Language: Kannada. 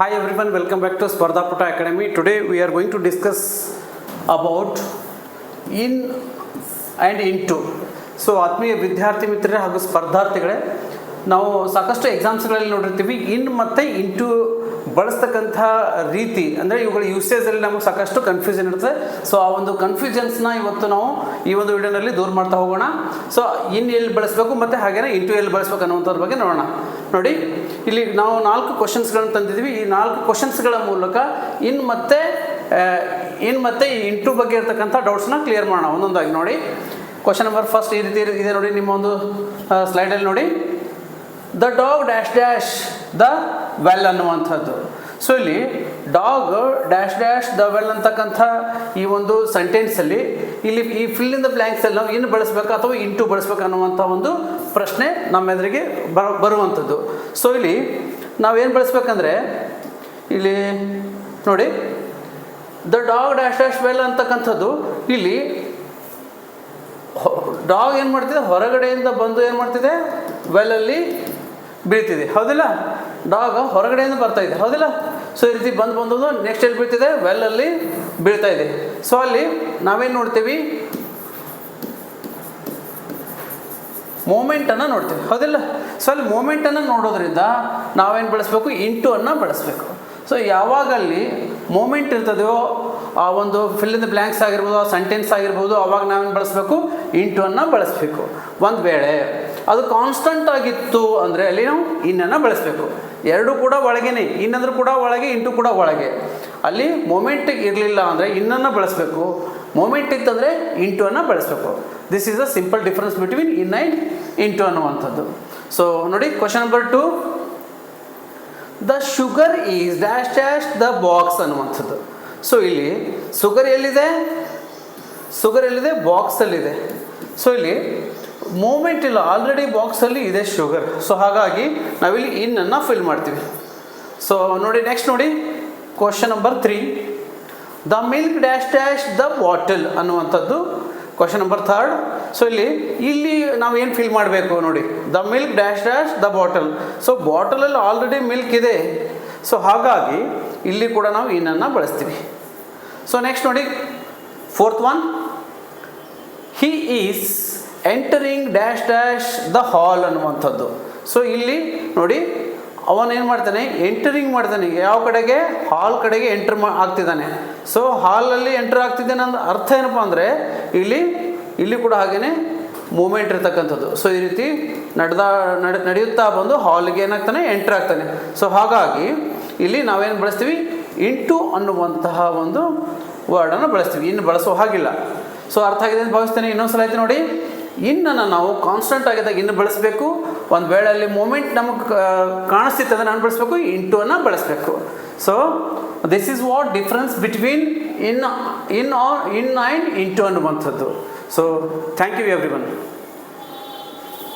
Hi everyone, welcome back to Spardha academy Academy. Today we are going to discuss about in and into. So ಆತ್ಮೀಯ ವಿದ್ಯಾರ್ಥಿ ಮಿತ್ರರೇ ಹಾಗೂ ಸ್ಪರ್ಧಾರ್ಥಿಗಳೇ ನಾವು ಸಾಕಷ್ಟು ಎಕ್ಸಾಮ್ಸ್ಗಳಲ್ಲಿ ನೋಡಿರ್ತೀವಿ ಇನ್ ಮತ್ತು ಇಂಟು ಬಳಸ್ತಕ್ಕಂಥ ರೀತಿ ಅಂದರೆ ಇವುಗಳ ಯೂಸೇಜಲ್ಲಿ ನಮಗೆ ಸಾಕಷ್ಟು ಕನ್ಫ್ಯೂಷನ್ ಇರುತ್ತೆ ಸೊ ಆ ಒಂದು ಕನ್ಫ್ಯೂಷನ್ಸ್ನ ಇವತ್ತು ನಾವು ಈ ಒಂದು ವಿಡಿಯೋನಲ್ಲಿ ದೂರ ಮಾಡ್ತಾ ಹೋಗೋಣ ಸೊ ಇನ್ ಎಲ್ಲಿ ಬಳಸಬೇಕು ಮತ್ತು ಹಾಗೆಯೇ ಇಂಟು ಎಲ್ಲಿ ಬಳಸಬೇಕು ಅನ್ನುವಂಥದ್ರ ಬಗ್ಗೆ ನೋಡೋಣ ನೋಡಿ, ಇಲ್ಲಿ ನಾವು ನಾಲ್ಕು ಕ್ವಶನ್ಸ್ಗಳನ್ನು ತಂದಿದ್ದೀವಿ. ಈ ನಾಲ್ಕು ಕ್ವಶನ್ಸ್ಗಳ ಮೂಲಕ ಇನ್ನು ಮತ್ತೆ ಇನ್ನು ಮತ್ತೆ ಈ ಇಂಟು ಬಗ್ಗೆ ಇರ್ತಕ್ಕಂಥ ಡೌಟ್ಸ್ನ ಕ್ಲಿಯರ್ ಮಾಡೋಣ. ಒಂದೊಂದಾಗಿ ನೋಡಿ. ಕ್ವಶನ್ ನಂಬರ್ ಫಸ್ಟ್ ಈ ರೀತಿ ಇದೆ ನೋಡಿ ನಿಮ್ಮ ಒಂದು ಸ್ಲೈಡಲ್ಲಿ ನೋಡಿ. The dog dash dash the well ಅನ್ನುವಂಥದ್ದು. ಸೊ ಇಲ್ಲಿ dog dash dash the well ಅಂತಕ್ಕಂಥ ಈ ಒಂದು ಸೆಂಟೆನ್ಸಲ್ಲಿ ಇಲ್ಲಿ ಈ ಫಿಲ್ ಇನ್ ದ ಬ್ಲ್ಯಾಂಕ್ಸಲ್ಲಿ ನಾವು ಇನ್ನು ಬಳಸಬೇಕಾ ಅಥವಾ ಇಂಟು ಬಳಸ್ಬೇಕು ಅನ್ನುವಂಥ ಒಂದು ಪ್ರಶ್ನೆ ನಮ್ಮೆದುರಿಗೆ ಬರ ಬರುವಂಥದ್ದು. ಸೊ ಇಲ್ಲಿ ನಾವೇನು ಬಳಸ್ಬೇಕಂದ್ರೆ, ಇಲ್ಲಿ ನೋಡಿ the dog dash dash well ಅಂತಕ್ಕಂಥದ್ದು, ಇಲ್ಲಿ ಡಾಗ್ ಏನು ಮಾಡ್ತಿದೆ? ಹೊರಗಡೆಯಿಂದ ಬಂದು ಏನು ಮಾಡ್ತಿದೆ? ವೆಲ್ಲಲ್ಲಿ ಬೀಳ್ತಿದೆ. ಹೌದಿಲ್ಲ? ಡಾಗ್ ಹೊರಗಡೆಯಿಂದ ಬರ್ತಾ ಇದೆ. ಹೌದಿಲ್ಲ? ಸೊ ಈ ರೀತಿ ಬಂದು ಬಂದು ನೆಕ್ಸ್ಟ್ ಎಲ್ಲಿ ಬೀಳ್ತಿದೆ? ವೆಲ್ಲಲ್ಲಿ ಬೀಳ್ತಾ ಇದೆ. ಸೊ ಅಲ್ಲಿ ನಾವೇನು ನೋಡ್ತೀವಿ? ಮೂಮೆಂಟನ್ನು ನೋಡ್ತೀವಿ. ಹೌದಿಲ್ಲ? ಸೊ ಅಲ್ಲಿ ಮೂಮೆಂಟನ್ನು ನೋಡೋದ್ರಿಂದ ನಾವೇನು ಬಳಸಬೇಕು? ಇಂಟು ಅನ್ನು ಬಳಸಬೇಕು. ಸೊ ಯಾವಾಗಲ್ಲಿ ಮೂಮೆಂಟ್ ಇರ್ತದೆಯೋ, ಆ ಒಂದು ಫಿಲ್ ಇನ್ ದ ಬ್ಲ್ಯಾಂಕ್ಸ್ ಆಗಿರ್ಬೋದು, ಆ ಸೆಂಟೆನ್ಸ್ ಆಗಿರ್ಬೋದು, ಅವಾಗ ನಾವೇನು ಬಳಸಬೇಕು? ಇಂಟು ಅನ್ನು ಬಳಸಬೇಕು. ಒಂದು ವೇಳೆ ಅದು ಕಾನ್ಸ್ಟಂಟ್ ಆಗಿತ್ತು ಅಂದರೆ ಅಲ್ಲಿ ನಾವು ಇನ್ನನ್ನು ಬಳಸಬೇಕು. ಎರಡೂ ಕೂಡ ಒಳಗೇನೆ. ಇನ್ನಂದ್ರೂ ಕೂಡ ಒಳಗೆ ಇಂಟು ಕೂಡ ಒಳಗೆ. ಅಲ್ಲಿ ಮೊಮೆಂಟ್ ಇರಲಿಲ್ಲ ಅಂದರೆ ಇನ್ನನ್ನು ಬಳಸಬೇಕು. ಮೊಮೆಂಟ್ ಇತ್ತಂದರೆ ಇಂಟು ಅನ್ನು ಬಳಸಬೇಕು. This is a simple difference between in and into ಅನ್ನುವಂಥದ್ದು. ಸೊ ನೋಡಿ question number two the sugar is dash dash the box ಅನ್ನುವಂಥದ್ದು. ಸೊ ಇಲ್ಲಿ ಶುಗರ್ ಎಲ್ಲಿದೆ? ಶುಗರ್ ಎಲ್ಲಿದೆ? ಬಾಕ್ಸಲ್ಲಿದೆ ಸೊ ಇಲ್ಲಿ ಮೂಮೆಂಟ್ ಇಲ್ಲ ಆಲ್ರೆಡಿ ಬಾಕ್ಸಲ್ಲಿ ಇದೆ ಶುಗರ್ ಸೊ ಹಾಗಾಗಿ ನಾವಿಲ್ಲಿ ಇನ್ನನ್ನು ಫಿಲ್ ಮಾಡ್ತೀವಿ. ಸೊ ನೋಡಿ ನೆಕ್ಸ್ಟ್ ನೋಡಿ. Question number three the milk dash dash the bottle ಅನ್ನುವಂಥದ್ದು ಕ್ವಶನ್ ನಂಬರ್ ಥರ್ಡ್ ಸೊ ಇಲ್ಲಿ ಇಲ್ಲಿ ನಾವು ಏನು ಫಿಲ್ ಮಾಡಬೇಕು ನೋಡಿ. The milk dash dash the bottle so ಬಾಟಲಲ್ಲಿ already milk ಇದೆ. ಸೊ ಹಾಗಾಗಿ ಇಲ್ಲಿ ಕೂಡ ನಾವು ಇನ್ನನ್ನು ಬಳಸ್ತೀವಿ. ಸೊ ನೆಕ್ಸ್ಟ್ ನೋಡಿ. Fourth one he is entering dash dash the hall ಅನ್ನುವಂಥದ್ದು. ಸೊ ಇಲ್ಲಿ ನೋಡಿ ಅವನೇನು ಮಾಡ್ತಾನೆ? ಎಂಟರಿಂಗ್ ಮಾಡ್ತಾನೆ. ಯಾವ ಕಡೆಗೆ? ಹಾಲ್ ಕಡೆಗೆ ಎಂಟ್ರ್ ಮಾ ಆಗ್ತಿದ್ದಾನೆ. ಸೊ ಹಾಲಲ್ಲಿ ಎಂಟ್ರ್ ಆಗ್ತಿದ್ದಾನೆ ಅಂದ್ರೆ ಅರ್ಥ ಏನಪ್ಪ ಅಂದರೆ, ಇಲ್ಲಿ ಇಲ್ಲಿ ಕೂಡ ಹಾಗೆಯೇ ಮೂಮೆಂಟ್ ಇರ್ತಕ್ಕಂಥದ್ದು. ಸೊ ಈ ರೀತಿ ನಡೆದ ನಡೆ ನಡೆಯುತ್ತಾ ಬಂದು ಹಾಲ್ಗೆ ಏನಾಗ್ತಾನೆ? ಎಂಟ್ರ್ ಆಗ್ತಾನೆ. ಸೊ ಹಾಗಾಗಿ ಇಲ್ಲಿ ನಾವೇನು ಬಳಸ್ತೀವಿ? ಇಂಟು ಅನ್ನುವಂತಹ ಒಂದು ವರ್ಡನ್ನು ಬಳಸ್ತೀವಿ. ಇನ್ನು ಬಳಸೋ ಹಾಗಿಲ್ಲ. ಸೊ ಅರ್ಥ ಆಗಿದೆ ಅಂತ ಭಾವಿಸ್ತೇನೆ. ಇನ್ನೊಂದು ಸಲ ಆಯ್ತು ನೋಡಿ. ಇನ್ನನ್ನು ನಾವು ಕಾನ್ಸ್ಟೆಂಟ್ ಆಗಿದ್ದಾಗ ಇನ್ನು ಬಳಸಬೇಕು. ಒಂದು ವೇಳೆ ಅಲ್ಲಿ ಮೂಮೆಂಟ್ ನಮಗೆ ಕಾಣಿಸ್ತಿತ್ತು, ಅದನ್ನು ನಾನು ಬಳಸಬೇಕು ಇಂಟು ಅನ್ನು ಬಳಸಬೇಕು. So this is what difference between in in or in and into ಅನ್ನುವಂಥದ್ದು so thank you every one